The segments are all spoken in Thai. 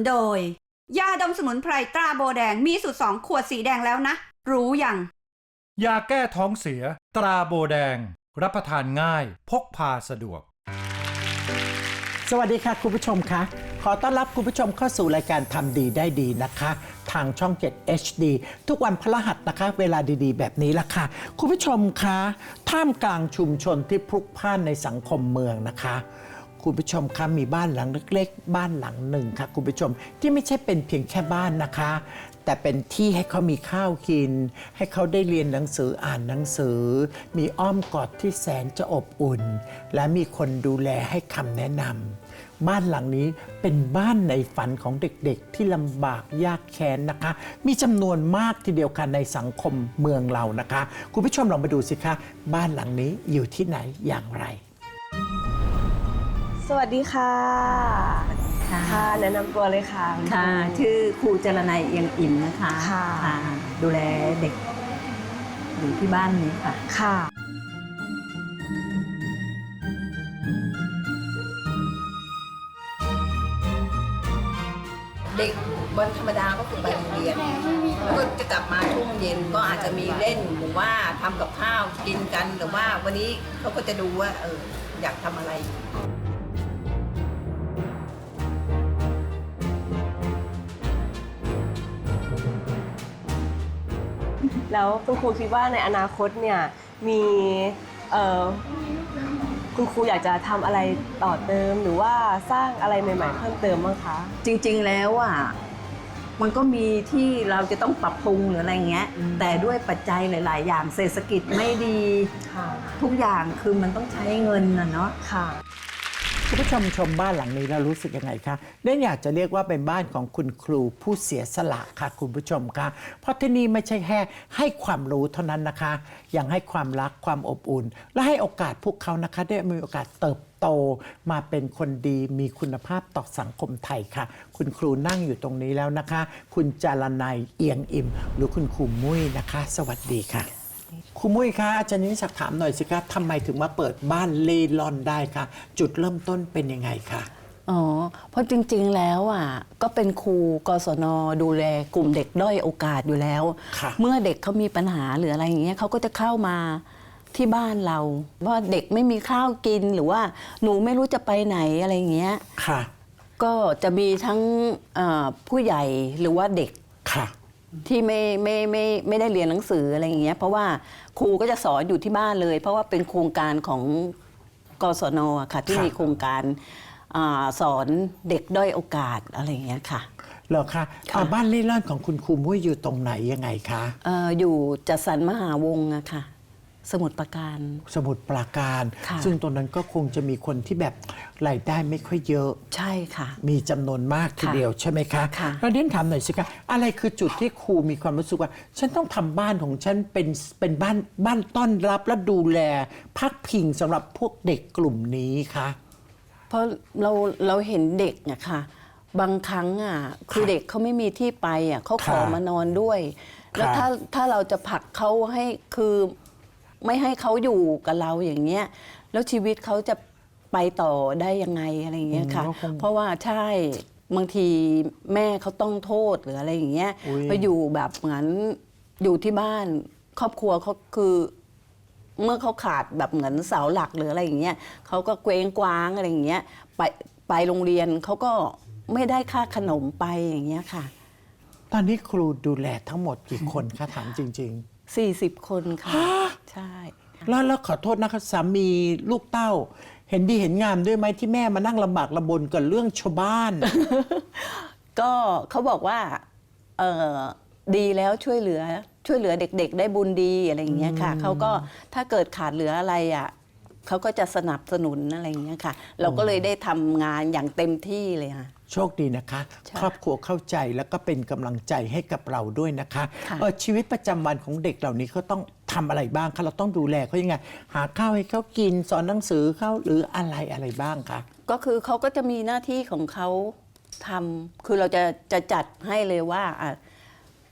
นุนโดย ยาดมสมุนไพรตราโบแดงมีสูตรสองขวดสีแดงแล้วนะ รู้ยัง ยาแก้ท้องเสีย ตราโบแดง รับประทานง่าย พกพาสะดวก สวัสดีค่ะคุณผู้ชมคะขอต้อนรับคุณผู้ชมเข้าสู่รายการทำดีได้ดีนะคะ ทางช่อง 7 HD ทุกวันพฤหัสนะคะ เวลาดีๆ แบบนี้ละค่ะ คุณผู้ชมคะท่ามกลางชุมชนที่พลุกพล่านในสังคมเมืองนะคะ คุณผู้ชมคะมีบ้านหลังเล็กๆ บ้านหลังหนึ่งค่ะ คุณผู้ชมที่ไม่ใช่เป็นเพียงแค่บ้านนะคะ แต่เป็นที่ให้เขามีข้าวกิน ให้เขาได้เรียนหนังสืออ่านหนังสือ มีอ้อมกอดที่แสนจะอบอุ่น และมีคนดูแลให้คำแนะนำบ้านหลังนี้เป็นบ้านในฝันของเด็กๆ ที่ลำบากยากแค้นนะคะ มีจำนวนมากทีเดียวกันในสังคมเมืองเรานะคะ คุณผู้ชมลองมาดูสิคะบ้านหลังนี้อยู่ที่ไหนอย่างไร สวัสดีค่ะค่ะ ค่ะ แนะนำตัวเลยค่ะ ค่ะ ชื่อครูจรนัยเอียงอิ่มนะคะค่ะ ดูแลเด็กอยู่ที่บ้านนี้ค่ะ ค่ะเด็กวันธรรมดาก็คือไปโรงเรียนแล้วก็จะกลับมาช่วงเย็นก็อาจจะมีเล่นหรือว่าทำกับข้าวกินกันหรือว่าวันนี้เขาก็จะดูว่าเอออยากทำอะไร แล้วคุณครูคิดว่าในอนาคตเนี่ยมีเอ่อคุณครูอยากจะทำอะไรต่อเติมหรือว่าสร้างอะไรใหม่ ๆ เพิ่มเติมบ้างคะ จริงๆแล้วอะมันก็มีที่เราจะต้องปรับปรุงหรืออะไรเงี้ย แต่ด้วยปัจจัยหลาย ๆ อย่างเศรษฐกิจไม่ดีค่ะทุกอย่างคือมันต้องใช้เงินนะเนาะ คุณผู้ชมชมบ้านหลังนี้แล้วรู้สึกยังไงคะเด่นอยากจะเรียกว่าเป็นบ้านของคุณครูผู้เสียสละค่ะคุณผู้ชมคะเพราะที่นี่ไม่ใช่แค่ให้ความรู้เท่านั้นนะคะ ยังให้ความรักความอบอุ่น และให้โอกาสพวกเขานะคะ ได้มีโอกาสเติบโตมาเป็นคนดีมีคุณภาพต่อสังคมไทยค่ะ คุณครูนั่งอยู่ตรงนี้แล้วนะคะ คุณจารนัยเอียงอิ่ม หรือคุณครูมุ้ยนะคะ สวัสดีค่ะ ครูมุ้ยคะอาจารย์นิสักถามหน่อยสิคะทำไมถึงมาเปิดบ้านเล่ร่อนได้คะจุดเริ่มต้นเป็นยังไงคะ อ๋อ เพราะจริงๆ แล้วอะก็เป็นครูกศนดูแลกลุ่มเด็กด้อยโอกาสอยู่แล้ว ค่ะ เมื่อเด็กเขามีปัญหาหรืออะไรอย่างเงี้ยเขาก็จะเข้ามาที่บ้านเรา ว่าเด็กไม่มีข้าวกินหรือว่าหนูไม่รู้จะไปไหนอะไรอย่างเงี้ยค่ะ ก็จะมีทั้งเอ่อผู้ใหญ่หรือว่าเด็ก ค่ะ ที่ไม่ไม่ไม่ไม่ได้เรียนหนังสืออะไรอย่างเงี้ยเพราะว่าครูก็จะสอนอยู่ที่บ้านเลย เพราะว่าเป็นโครงการของกศนอะค่ะที่ครับมีโครงการอาสอนเด็กด้อยโอกาสอะไรอย่างเงี้ยค่ะ เหรอคะค่ะอ่าบ้านเล่ร่อนของคุณครูมุ้ยอยู่ตรงไหนยังไงคะ เอ่ออยู่จัดสรรมหาวงศ์อะค่ะ สมุทรปราการ สมุทรปราการ ค่ะ ซึ่งตรงนั้นก็คงจะมีคนที่แบบรายได้ไม่ค่อยเยอะ ใช่ค่ะ มีจำนวนมากทีค่ะเดียวใช่ไหมคะค่ะ แล้วเด่นถามหน่อยสิคะอะไรคือจุดที่ครูมีความรู้สึกว่า ฉันต้องทำบ้านของฉันเป็นเป็นบ้านบ้านต้อนรับและดูแลพักพิงสำหรับพวกเด็กกลุ่มนี้คะเพราะเราเราเห็นเด็กอะค่ะ บางครั้งอะคือเด็กเขาไม่มีที่ไปอะเขาขอค่ะมานอนด้วย แล้วค่ะถ้าถ้าเราจะผลักเขาให้คือ ไม่ให้เขาอยู่กับเราอย่างเงี้ยแล้วชีวิตเขาจะไปต่อได้ยังไงอะไรอย่างเงี้ยค่ะอืมก็คงเพราะว่าใช่บางทีแม่เขาต้องโทษหรืออะไรอย่างเงี้ยอุ๊ยไปอยู่แบบเหมือนอยู่ที่บ้านครอบครัวเขาคือเมื่อเขาขาดแบบเหมือนเสาหลักหรืออะไรอย่างเงี้ยเขาก็เกวงกว้างอะไรอย่างเงี้ยไปไปโรงเรียนเขาก็ไม่ได้ค่าขนมไปอย่างเงี้ยค่ะ ตอนนี้ครูดูแลทั้งหมดกี่คนคะถามจริง ๆ 40 คนค่ะ ใช่ แล้วแล้วขอโทษนะคะสามีลูกเต้า เห็นดีเห็นงามด้วยไหมที่แม่มานั่งลำบากลำบนกับเรื่องชาวบ้าน ก็เขาบอกว่าเออดีแล้วช่วยเหลือช่วยเหลือเด็กๆ ได้บุญดีอะไรอย่างเงี้ยค่ะเขาก็ถ้าเกิดขาดเหลืออะไรอะเขาก็จะสนับสนุนอะไรอย่างเงี้ยค่ะ เราก็เลยได้ทำงานอย่างเต็มที่เลยค่ะ โชคดีนะคะใช่ครอบครัวเข้าใจแล้วก็เป็นกำลังใจให้กับเราด้วยนะคะค่ะเออชีวิตประจำวันของเด็กเหล่านี้เขาต้องทำอะไรบ้างคะเราต้องดูแลเขายังไง หาข้าวให้เขากินสอนหนังสือเขาหรืออะไรอะไรบ้างคะก็คือเขาก็จะมีหน้าที่ของเขาทำคือเราจะจะจัดให้เลยว่าอะ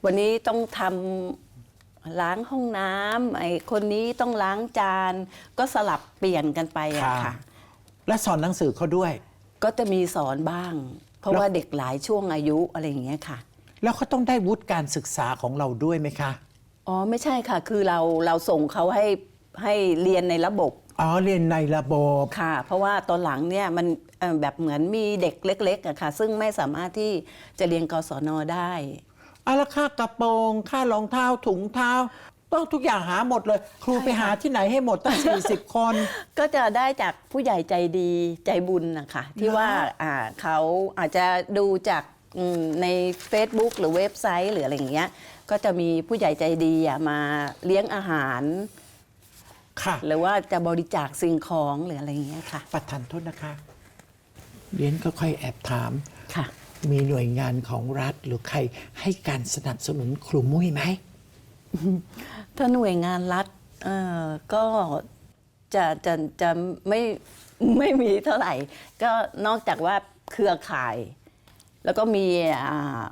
วันนี้ต้องทำล้างห้องน้ำไอ้คนนี้ต้องล้างจาน ก็สลับเปลี่ยนกันไปอะค่ะ และสอนหนังสือเขาด้วย ก็จะมีสอนบ้าง เพราะว่าเด็กหลายช่วงอายุอะไรอย่างเงี้ยค่ะ แล้วเขาต้องได้วุฒิการศึกษาของเราด้วยไหมคะ อ๋อไม่ใช่ค่ะ คือเราเราส่งเขาให้ให้เรียนในระบบ อ๋อ เรียนในระบบค่ะ เพราะว่าตอนหลังเนี่ยมันเอ่อแบบเหมือนมีเด็กเล็กๆอะค่ะ ซึ่งไม่สามารถที่จะเรียนกศนได้อาละค่ากระโปรง ค่ารองเท้าถุงเท้า ต้องทุกอย่างหาหมดเลย ครูไปหาที่ไหนให้หมดตั้ง 40 คน ก็จะได้จากผู้ใหญ่ใจดีใจบุญนะคะที่ว่าอ่าเขาอาจจะดูจากอืมใน Facebook หรือเว็บไซต์หรืออะไรอย่างเงี้ย ก็จะมีผู้ใหญ่ใจดีอะมาเลี้ยงอาหาร ค่ะ หรือว่าจะบริจาคสิ่งของหรืออะไรอย่างเงี้ยค่ะ ประทานโทษนะคะเรียนก็ค่อยแอบถาม ค่ะ มีหน่วยงานของรัฐหรือใครให้การสนับสนุนครูมุ้ยไหม ถ้าหน่วยงานรัฐเอ่อก็จะจะจะไม่ไม่มีเท่าไหร่ ก็นอกจากว่าเครือข่าย แล้วก็มีอ่า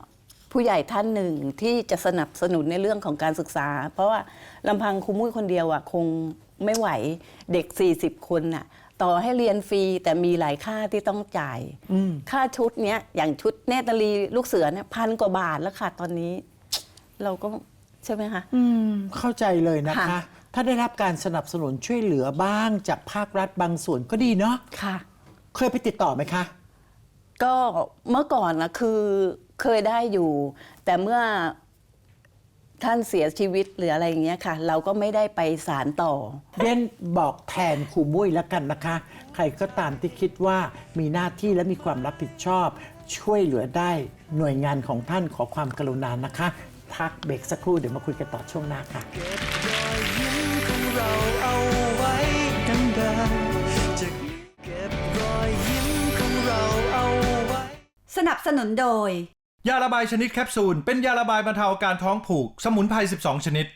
ผู้ใหญ่ท่านหนึ่งที่จะสนับสนุนในเรื่องของการศึกษา เพราะว่าลำพังครูมุ้ยคนเดียวอะคงไม่ไหวเด็ก 40 คนน่ะต่อให้เรียนฟรีแต่มีหลายค่าที่ต้องจ่าย ค่าชุดเนี้ยอย่างชุดเนตรนารีลูกเสือเนี่ยพันกว่าบาทแล้วค่ะตอนนี้ เราก็ ใช่ไหมคะเข้าใจเลยนะคะ ค่ะ ถ้าได้รับการสนับสนุนช่วยเหลือบ้างจากภาครัฐบางส่วนก็ดีเนาะค่ะ เคยไปติดต่อไหมคะ ก็เมื่อก่อนนะคือเคยได้อยู่ แต่เมื่อท่านเสียชีวิตหรืออะไรอย่างเงี้ยค่ะ เราก็ไม่ได้ไปสารต่อ เรียนบอกแทนครูมุ้ยแล้วกันนะคะ ใครก็ตามที่คิดว่ามีหน้าที่และมีความรับผิดชอบ ช่วยเหลือได้หน่วยงานของท่านขอความกรุณานะคะ พักเบรกสักครู่เดี๋ยวมาคุยกันต่อช่วงหน้าค่ะของเราเอาไว้ดังเดิมจะเก็บรอยยิ้มของเราเอาไว้สนับสนุนโดย ยาระบายชนิดแคปซูล เป็นยาระบายบรรเทาอาการท้องผูก สมุนไพร 12 ชนิด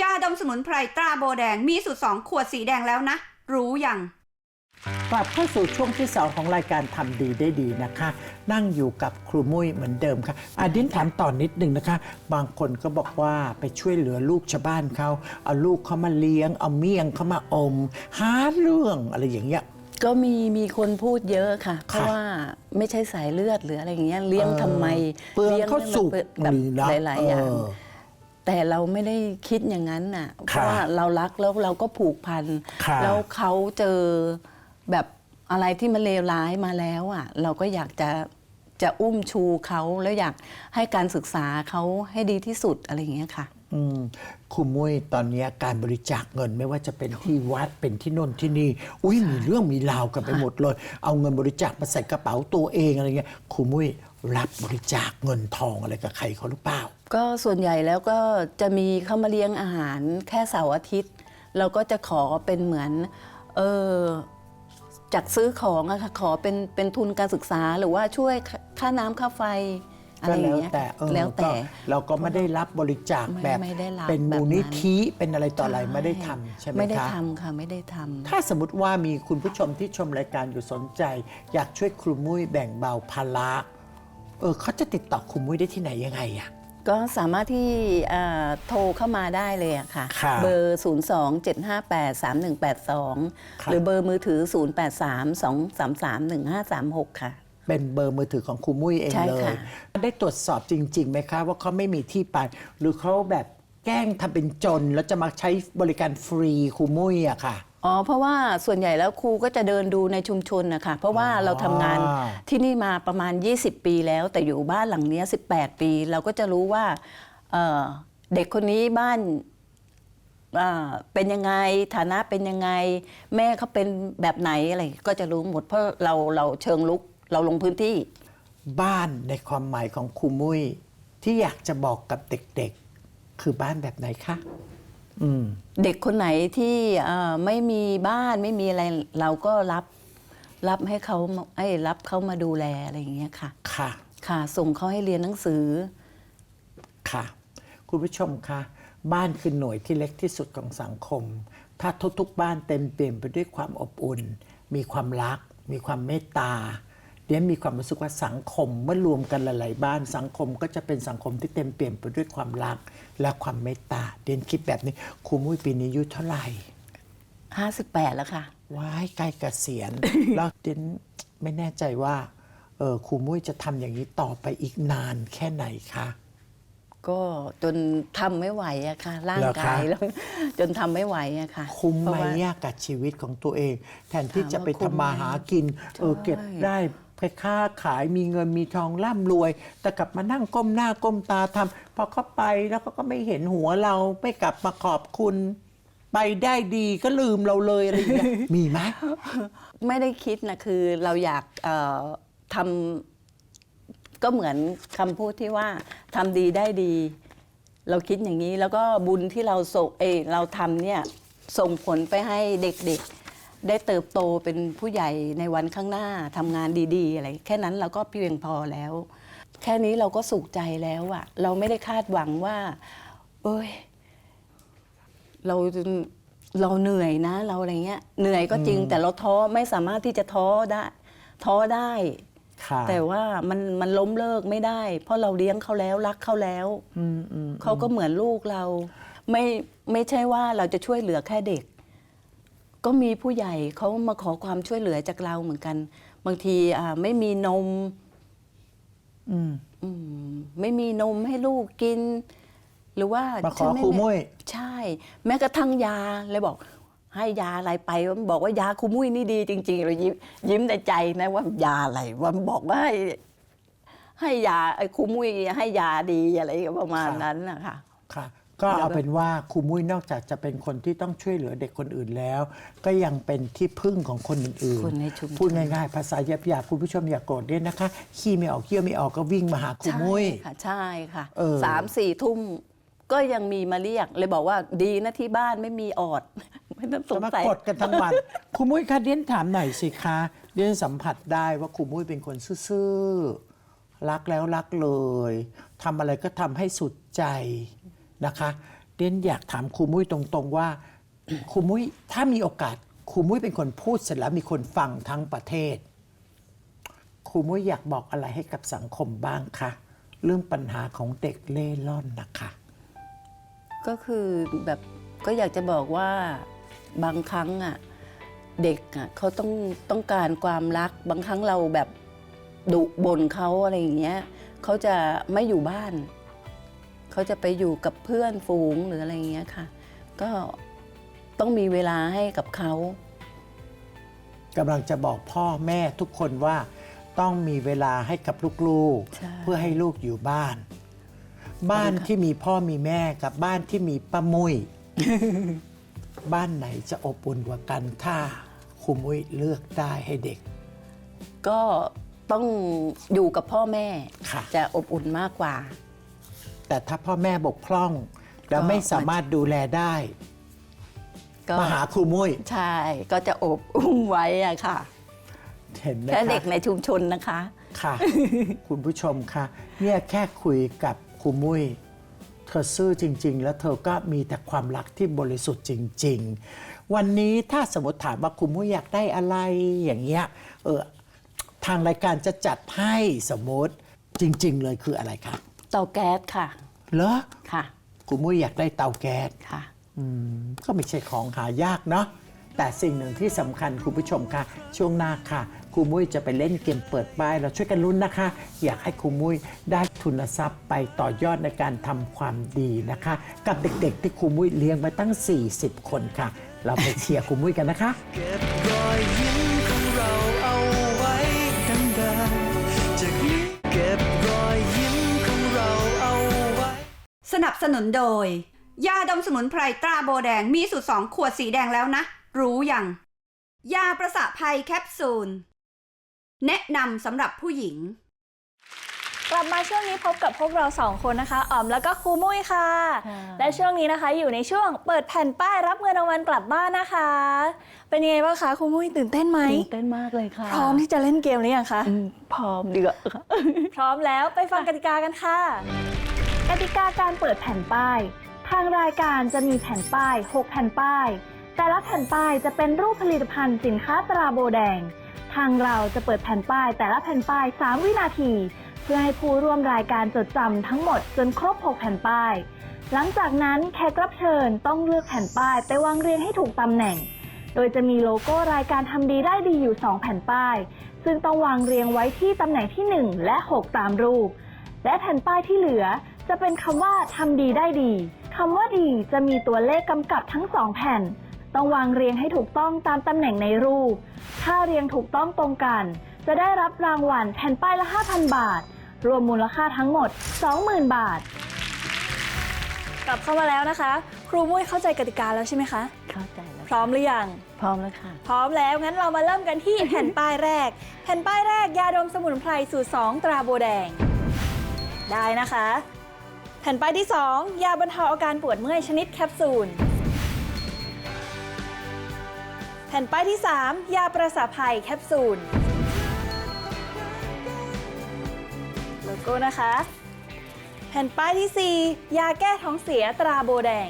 ยาดมสมุนไพรตราโบแดงมีสูตรสองขวดสีแดงแล้วนะ รู้ยัง กลับเข้าสู่ช่วงที่ 2 ของรายการทำดีได้ดีนะคะ นั่งอยู่กับครูมุ้ยเหมือนเดิมค่ะอาดินถามต่อนนิดนึงนะคะ บางคนก็บอกว่าไปช่วยเหลือลูกชาวบ้านเขาเอาลูกเขามาเลี้ยง เอาเมี่ยงเขามาอม หาเรื่องอะไรอย่างเงี้ย ก็มีมีคนพูดเยอะค่ะ เพราะว่าไม่ใช่สายเลือดหรืออะไรอย่างเงี้ยเลี้ยงทำไมเปลืองลี้ยข้าวสุกแบบนี่นะหลายๆอย่าง เออ แต่เราไม่ได้คิดอย่างนั้นน่ะเพค่ะราะว่าเรารักแล้วเราก็ผูกพันค่ะแล้วเขาเจอ แบบอะไรที่มันเลวร้ายมาแล้วอะเราก็อยากจะจะอุ้มชูเขาแล้วอยากให้การศึกษาเขาให้ดีที่สุดอะไรอย่างเงี้ยค่ะ อืมครูมุ้ยตอนเนี้ยการบริจาคเงินไม่ว่าจะเป็นที่วัดเป็นที่โน่นที่นี่ อุ้ยมีเรื่องมีราวกันไปหมดเลย เอาเงินบริจาคมาใส่กระเป๋าตัวเองอะไรเงี้ยครูมุ้ยรับบริจาคเงินทองอะไรกับใครเขาหรือเปล่า ก็ส่วนใหญ่แล้วก็จะมีเข้ามาเลี้ยงอาหารแค่เสาร์อาทิตย์ เราก็จะขอเป็นเหมือน เออ จากซื้อของอะค่ะขอเป็นเป็นทุนการศึกษาหรือว่าช่วยค่าค่าน้ำค่าไฟอะไรก็อแล้ย่างเงี้ยวแต่เออแล้วแต่ ก็เราก็ไม่ได้รับบริจาคไม่แบบไม่ได้รับเป็นแบบมูนั้นลนิธิเป็นอะไรต่ออะไรไม่ได้ทำใช่ไหมไม่ได้คะทำค่ะไม่ได้ทำ ถ้าสมมติว่ามีคุณผู้ชมที่ชมรายการอยู่สนใจ อยากช่วยครูมุ้ยแบ่งเบาภาระเออเขาจะติดต่อครูมุ้ยได้ที่ไหนยังไงอะ ก็สามารถที่เอ่อโทรเข้ามาได้เลยอะค่ะ ค่ะเบอร์ 0 2 7 5 8 3 1 8 2ค่ะหรือเบอร์มือถือ 0 8 3 2 3 3 1 5 3 6 ค่ะ เป็นเบอร์มือถือของครูมุ้ยเองใช่เลย ค่ะ ได้ตรวจสอบจริงๆไหมคะ ว่าเขาไม่มีที่ไป หรือเขาแบบแกล้งทำเป็นจน แล้วจะมาใช้บริการฟรีครูมุ้ยอะค่ะ อ๋อเพราะว่าส่วนใหญ่แล้วครูก็จะเดินดูในชุมชนนะคะเพราะว่าเราทำงานที่นี่มาประมาณ 20 ปีแล้ว แต่อยู่บ้านหลังเนี้ย18 ปี เราก็จะรู้ว่าเอ่อเด็กคนนี้บ้านอ่าเป็นยังไงฐานะเป็นยังไง แม่เขาเป็นแบบไหนอะไรก็จะรู้หมดเพราะเราเราเชิงลุกเราลงพื้นที่ บ้านในความหมายของครูมุ้ยที่อยากจะบอกกับเด็กๆ คือบ้านแบบไหนคะอืม เด็กคนไหนที่เอ่อไม่มีบ้านไม่มีอะไรเราก็รับรับให้เขามาไอ้ยรับเขามาดูแลอะไรอย่างเงี้ยค่ะ ค่ะ ค่ะ ส่งเขาให้เรียนหนังสือ ค่ะ คุณผู้ชมคะบ้านคือหน่วยที่เล็กที่สุดของสังคม ถ้าทุกๆบ้านเต็มเปลี่ยนไปด้วยความอบอุ่น มีความรัก มีความเมตตา เดียนมีความรู้สึกว่าสังคมเมื่อรวมกันหลายๆบ้านสังคมก็จะเป็นสังคมที่เต็มเปลี่ยนไปด้วยความรักและความเมตตาเดียนคิดแบบนี้ครูมุ้ยปีนี้อายุเท่าไหร่58แล้วค่ะว้ายใกล้เกษียณแล้วเดียนไม่แน่ใจว่าเออครูมุ้ยจะทำอย่างนี้ต่อไปอีกนานแค่ไหนคะก็จนทำไม่ไหวอะค่ะ ร่างเหรอคะกายแล้วจนทำไม่ไหวอะค่ะ คุ้มเพไหมราะว่าอะกับชีวิตของตัวเอง แทนที่ถามจะไปว่าคุ้มทำมาไหมหากิน เออใช่เก็บได้ ไปค้าขายมีเงินมีทองร่ำรวย แต่กลับมานั่งก้มหน้าก้มตาทำพอเขาไปแล้วเขาก็ไม่เห็นหัวเราไม่กลับมาขอบคุณ ไปได้ดีก็ลืมเราเลยอะไรอย่างเงี้ยมีไหมไม่ได้คิดนะคือเราอยากเอ่อทำก็เหมือนคำพูดที่ว่าทำดีได้ดี เราคิดอย่างนี้แล้วก็บุญที่เราส่งเอยเราทำเนี่ยส่งผลไปให้เด็กๆ ได้เติบโตเป็นผู้ใหญ่ในวันข้างหน้าทำงานดี ๆ อะไร แค่นั้นเราก็เพียงพอแล้ว แค่นี้เราก็สุขใจแล้วอะเราไม่ได้คาดหวังว่า เอ้ย เราเราเหนื่อยนะ เราอะไรเงี้ยเหนื่อยก็จริง แต่เราท้อไม่สามารถที่จะท้อได้ ท้อได้ค่ะแต่ว่ามันมันล้มเลิกไม่ได้ เพราะเราเลี้ยงเขาแล้วรักเขาแล้วอืมอืมเขาก็เหมือนลูกเรา ไม่ไม่ใช่ว่าเราจะช่วยเหลือแค่เด็ก ก็มีผู้ใหญ่เขามาขอความช่วยเหลือจากเราเหมือนกัน บางทีอ่าไม่มีนมอืมอืมไม่มีนมให้ลูกกิน หรือว่ามาขอฉันไครูมุ้ยใช่ แม้กระทั่งยาเลยบอก ให้ยาอะไรไปบอกว่ายาครูมุ้ยนี่ดีจริง ๆ เรายิ้มยิ้มในใจนะว่ายาอะไรว่าบอกว่าให้ให้ยาไอ้ครูมุ้ยให้ยาดีอะไรประมาณนั้นนะคะค่ะ ก็เอาเป็นว่าครูมุ้ยนอกจากจะเป็นคนที่ต้องช่วยเหลือเด็กคนอื่นแล้ว ก็ยังเป็นที่พึ่งของคนอื่นคนในชุมชน พูดง่ายๆ ภาษาหยาบๆคุณผู้ชมอย่าโกรธด้วยนะคะขี้ไม่ออกเยี่ยวไม่ออกก็วิ่งมาหาครูมุ้ย ใช่ค่ะใช่ค่ะเออ สามสี่ทุ่มก็ยังมีมาเรียก เลยบอกว่าดีนะที่บ้านไม่มีออด ไม่ต้องสจะงมาสัย กดกันทั้งวัน ครูมุ้ยคะเดียนถามหน่อยสิคะเดียนสัมผัสได้ว่าครูมุ้ยเป็นคนซื่อๆรักแล้วรักเลยทำอะไรก็ทำให้สุดใจ นะคะเดนอยากถามครูมุ้ยตรงๆว่าครูมุ้ยถ้ามีโอกาสครูมุ้ยเป็นคนพูดเสร็จแล้วมีคนฟังทั้งประเทศครูมุ้ยอยากบอกอะไรให้กับสังคมบ้างคะเรื่องปัญหาของเด็กเล่ร่อนนะคะ ก็คือแบบก็อยากจะบอกว่าบางครั้งอะเด็กอะเขาต้องต้องการความรัก บางครั้งเราแบบดุบ่นเขาอะไรอย่างเงี้ยเขาจะไม่อยู่บ้าน เขาจะไปอยู่กับเพื่อนฝูงหรืออะไรอย่างเงี้ยค่ะ ก็ต้องมีเวลาให้กับเขากำลังจะบอกพ่อแม่ทุกคนว่าต้องมีเวลาให้กับลูกใช่ ๆ เพื่อให้ลูกอยู่บ้าน บ้านที่มีพ่อมีแม่กับบ้านที่มีป้ามุ้ยบ้านไหนจะอบอุ่นกว่ากันถ้าครูมุ้ยเลือกได้ให้เด็ก ก็ต้องอยู่กับพ่อแม่ค่ะ จะอบอุ่นมากกว่า แต่ถ้าพ่อแม่บกพร่อง แล้วไม่สามารถดูแลได้ก็มาหาครูมุ้ยใช่ก็จะอบอุ้มไว้อะค่ะ เห็นไหมแค่คะเด็กในชุมชนนะคะ ค่ะ คุณผู้ชมค่ะ เนี่ยแค่คุยกับครูมุ้ยเธอซื่อจริง ๆ แล้วเธอก็มีแต่ความรักที่บริสุทธิ์จริง ๆ วันนี้ถ้าสมมติถามว่าครูมุ้ยอยากได้อะไรอย่างเงี้ยเออทางรายการจะจัดให้สมมติจริง ๆ เลยคืออะไรคะเตาแก๊สค่ะเหรอค่ะครูมุ้ยอยากได้เตาแก๊สค่ะอืมก็ไม่ใช่ของหายากเนาะแต่สิ่งหนึ่งที่สำคัญคุณผู้ชมค่ะ ช่วงหน้าค่ะครูมุ้ยจะไปเล่นเกมเปิดป้าย เราช่วยกันลุ้นนะคะ อยากให้ครูมุ้ยได้ทุนทรัพย์ไปต่อยอดในการทำความดีนะคะ กับเด็กๆที่ครูมุ้ยเลี้ยงมาตั้ง 40 คนค่ะ เราไปเชียร์ครูมุ้ยกันนะคะ เก็บรอยยิ้ม นับสนุนโดย ยาดมสมุนไพรตราโบแดงมีสูตรสองขวดสีแดงแล้วนะ รู้ยัง ยาประสาภัยแคปซูล แนะนำสำหรับผู้หญิง กลับมาช่วงนี้พบกับพวกเราสองคนนะคะอ๋อมแล้วก็ครูมุ้ยค่ะค่ะ และช่วงนี้นะคะอยู่ในช่วงเปิดแผ่นป้ายรับเงินรางวัลกลับบ้านนะคะ เป็นยังไงบ้างคะครูมุ้ยตื่นเต้นไหมตื่นเต้นมากเลยค่ะพร้อมที่จะเล่นเกมหรือยังคะอืมพร้อมดีกว่าค่ะ พร้อมแล้วไปฟังกติกากันค่ะ กติกาการเปิดแผ่นป้าย ทางรายการจะมีแผ่นป้าย 6 แผ่นป้าย แต่ละแผ่นป้ายจะเป็นรูปผลิตภัณฑ์สินค้าตราโบแดง ทางเราจะเปิดแผ่นป้าย แต่ละแผ่นป้าย 3 วินาที เพื่อให้ผู้ร่วมรายการจดจำทั้งหมดจนครบ 6 แผ่นป้าย หลังจากนั้นแขกรับเชิญต้องเลือกแผ่นป้ายไปวางเรียงให้ถูกตำแหน่ง โดยจะมีโลโก้รายการทำดีได้ดีอยู่ 2 แผ่นป้าย ซึ่งต้องวางเรียงไว้ที่ตำแหน่งที่ 1 และ 6 ตามรูป และแผ่นป้ายที่เหลือ จะเป็นคำว่าทำดีได้ดีคำว่าดีจะมีตัวเลขกำกับทั้งสองแผ่น ต้องวางเรียงให้ถูกต้องตามตำแหน่งในรูป ถ้าเรียงถูกต้องตรงกัน จะได้รับรางวัลแผ่นป้ายละ 5,000 บาท รวมมูลค่าทั้งหมด 20,000 บาท กลับเข้ามาแล้วนะคะ ครูมุ้ยเข้าใจกติกาแล้วใช่ไหมคะ เข้าใจแล้ว พร้อมหรือยัง พร้อมแล้วค่ะ พร้อมแล้วงั้นเรามาเริ่มกันที่แผ่นป้ายแรก แผ่นป้ายแรกยาดมสมุนไพรสูตร 2 ตราโบแดง ได้นะคะแผ่นป้ายที่ 2 ยาบรรเทาอาการปวดเมื่อยชนิดแคปซูล แผ่นป้ายที่ 3 ยาประสาภัยแคปซูล โลโก้นะคะ แผ่นป้ายที่ 4 ยาแก้ท้องเสียตราโบแดง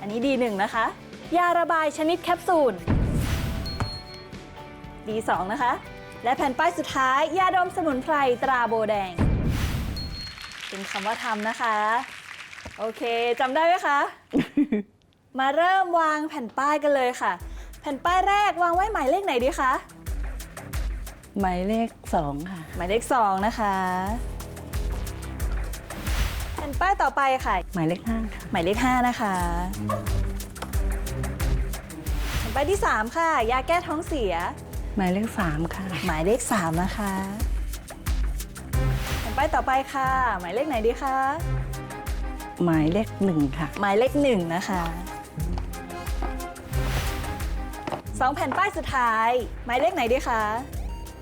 อันนี้ดีหนึ่งนะคะ ยาระบายชนิดแคปซูลดีสองนะคะ และแผ่นป้ายสุดท้าย ยาดมสมุนไพรตราโบแดง เป็นคำว่าทำนะคะ โอเคจำได้ไหมคะ มาเริ่มวางแผ่นป้ายกันเลยค่ะ แผ่นป้ายแรกวางไว้หมายเลขไหนดีคะหมายเลขสองค่ะ หมายเลขสองนะคะ แผ่นป้ายต่อไปค่ะ หมายเลขห้าค่ะหมายเลข5นะคะแผ่นป้ายที่3ค่ะ ยาแก้ท้องเสีย หมายเลขสามค่ะ หมายเลข3นะคะแผ่น ป้ายต่อไปค่ะ หมายเลขไหนดีคะ หมายเลขหนึ่งค่ะ หมายเลข1นะคะสองแผ่นป้ายสุดท้าย หมายเลขไหนดีคะ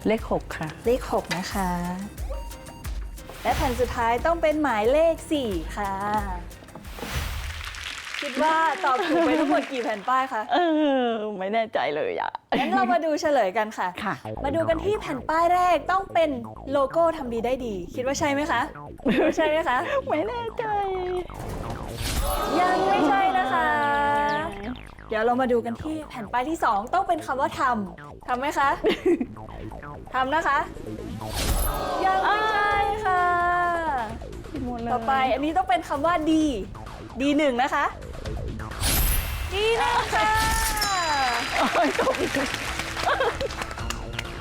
เลขหกค่ะ เลข6นะคะ และแผ่นสุดท้ายต้องเป็นหมายเลข4ค่ะ คิดว่าตอบถูกไปทั้งหมดกี่แผ่นป้ายคะ เออ ไม่แน่ใจเลยอะ งั้นเรามาดูเฉลยกันค่ะ ค่ะ มาดูกันที่แผ่นป้ายแรกต้องเป็นโลโก้ทำดีได้ดี คิดว่าใช่ไหมคะคิดว่าใช่ไหมคะ ไม่แน่ใจ ยังไม่ใช่นะคะ เดี๋ยวเรามาดูกันที่แผ่นป้ายที่ 2 ต้องเป็นคำว่าทำทำไหมคะ ทำนะคะ ยังไม่ใช่ค่ะ ต่อไปอันนี้ต้องเป็นคำว่าดี ดีหนึ่งนะคะ ดีหนึ่งค่ะ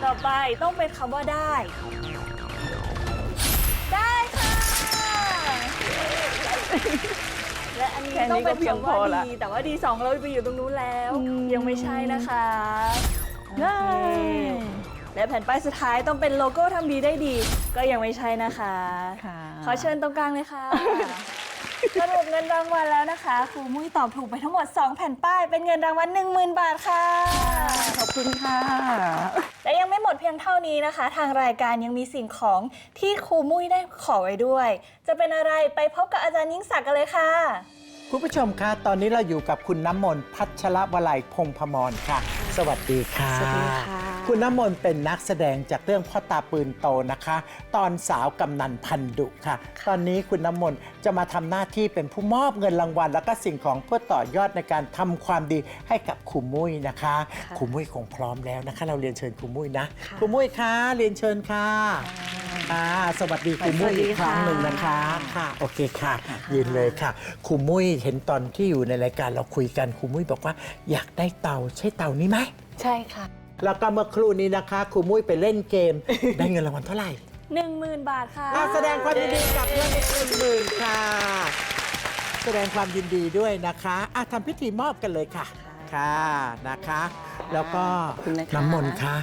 ต่อไปต้องเป็นคำว่าได้ ได้ค่ะ และอันนี้แค่นี้ต้องเป็นก็เพียงคำพอว่าละ ดีแต่ว่าดีสองเราไปอยู่ตรงนู้นแล้วอืมยังไม่ใช่นะคะได้โอเคและแผ่นป้ายสุดท้ายต้องเป็นโลโก้ทำดีได้ดี ก็ยังไม่ใช่นะคะ ค่ะ ขอเชิญตรงกลางเลยค่ะ สรุปเงินรางวัลแล้วนะคะครูมุ้ยตอบถูกไปทั้งหมด 2 แผ่นป้าย เป็นเงินรางวัล10,000 บาทค่ะ ขอบคุณค่ะ และยังไม่หมดเพียงเท่านี้นะคะ ทางรายการยังมีสิ่งของที่ครูมุ้ยได้ขอไว้ด้วย จะเป็นอะไรไปพบกับอาจารย์ยิ่งศักดิ์กันเลยค่ะ คุณผู้ชมคะตอนนี้เราอยู่กับคุณน้ำมนต์พัชรวลัยพงษ์พมรค่ะ สวัสดีค่ะ สวัสดีค่ะ คุณน้ำมนต์เป็นนักแสดงจากเรื่องพ่อตาปืนโตนะคะ ตอนสาวกำนันพันดุค่ะ ตอนนี้คุณน้ำมนต์จะมาทำหน้าที่เป็นผู้มอบเงินรางวัล แล้วก็สิ่งของเพื่อต่อยอดในการทำความดีให้กับครูมุ้ยนะคะครูมุ้ยคงพร้อมแล้วนะคะ เราเรียนเชิญครูมุ้ยนะครูมุ้ยคะเรียนเชิญค่ะอ่าสวัสดีครูมุ้ยอีกครั้งหนึ่งนะคะค่ะโอเคค่ะยืนเลยค่ะครูมุ้ยเห็นตอนที่อยู่ในรายการเราคุยกันครูมุ้ยบอกว่าอยากได้เตาใช่เตานี้ไหมใช่ค่ะ แล้วก็เมื่อครู่นี้นะคะครูมุ้ยไปเล่นเกม ได้เงินรางวัลเท่าไหร่10,000บาทค่ะ อะแสดงความยินดีกับเพื่อนอีกหนึ่งหมื่นค่ะ แสดงความยินดีด้วยนะคะอะทำพิธีมอบกันเลยค่ะ ค่ะนะคะ แล้วก็ขอบคุณนะคะน้ำมนต์คะ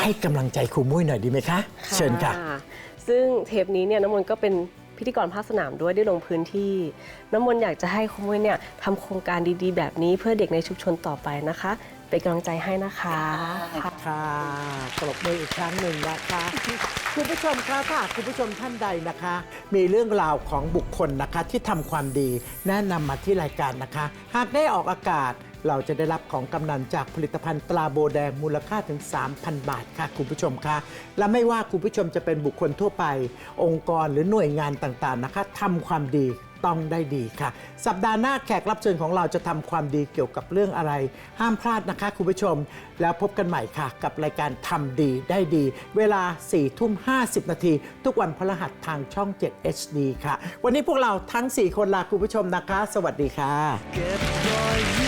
ให้กำลังใจครูมุ้ยหน่อยดีไหมคะ เชิญค่ะ ซึ่งเทปนี้เนี่ยน้ำมนต์ก็เป็นพิธีกรภาคสนามด้วยได้ลงพื้นที่ น้ำมนต์อยากจะให้คุณมุ้ยเนี่ยทำโครงการดีๆ แบบนี้เพื่อเด็กในชุมชนต่อไปนะคะ เป็นกำลังใจให้นะคะค่ะปรบมืออีกครั้งหนึ่งนะคะ คุณผู้ชมคะถ้าคุณผู้ชมท่านใดนะคะ มีเรื่องราวของบุคคลนะคะที่ทำความดีแนะนำมาที่รายการนะคะ หากได้ออกอากาศเราจะได้รับของกำนันจากผลิตภัณฑ์ตราโบแดงมูลค่าถึง 3,000 บาทค่ะคุณผู้ชมคะและไม่ว่าคุณผู้ชมจะเป็นบุคคลทั่วไป องค์กรหรือหน่วยงานต่างๆนะคะทำความดีต้องได้ดีค่ะ สัปดาห์หน้าแขกรับเชิญของเราจะทำความดีเกี่ยวกับเรื่องอะไร ห้ามพลาดนะคะคุณผู้ชม แล้วพบกันใหม่ค่ะ กับรายการทำดีได้ดี เวลา4ทุ่ม50 นาที ทุกวันพฤหัสทางช่อง 7 HD ค่ะ วันนี้พวกเราทั้ง 4 คนลาคุณผู้ชมนะคะ สวัสดีค่ะ